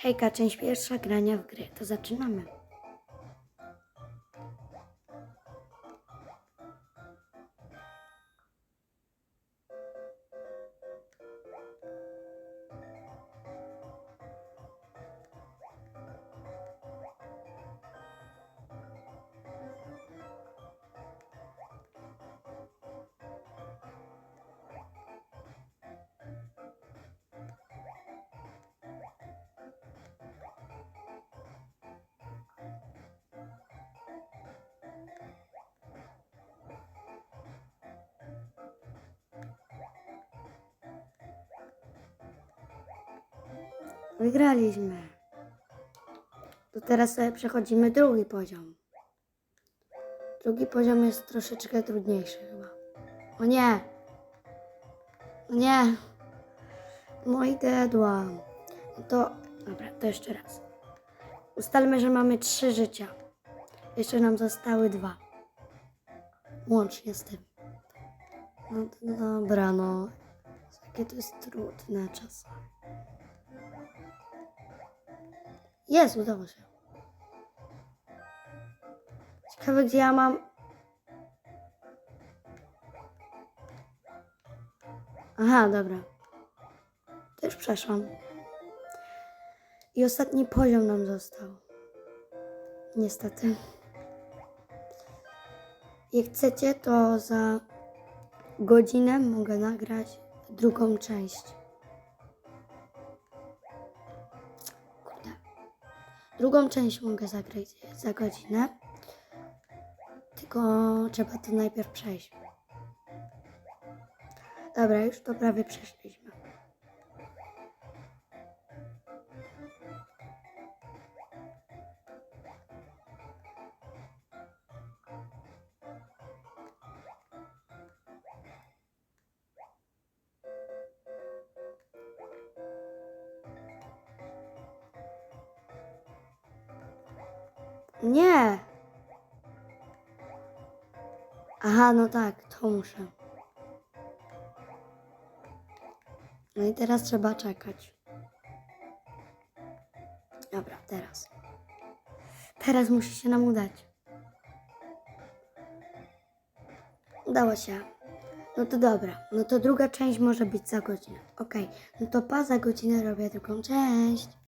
Hejka, część pierwsza grania w gry. To zaczynamy. Wygraliśmy. To teraz sobie przechodzimy drugi poziom. Drugi poziom jest troszeczkę trudniejszy chyba. O nie! O nie! No i dedłam. No to, dobra, to jeszcze raz. Ustalmy, że mamy trzy życia. Jeszcze nam zostały dwa. Łącznie z tym. No dobra, no. Jakie to jest trudne czasami. Jest, udało się. Ciekawe, gdzie ja mam. Aha, dobra. Już przeszłam. I ostatni poziom nam został. Niestety. Jak chcecie, to za godzinę mogę nagrać drugą część. Drugą część mogę zagrać za godzinę. Tylko trzeba to najpierw przejść. Dobra, już to prawie przeszliśmy. Nie! Aha, no tak, to muszę. No i teraz trzeba czekać. Dobra, teraz. Teraz musi się nam udać. Udało się. No to dobra. No to druga część może być za godzinę. Okej. No to pa za godzinę robię drugą część.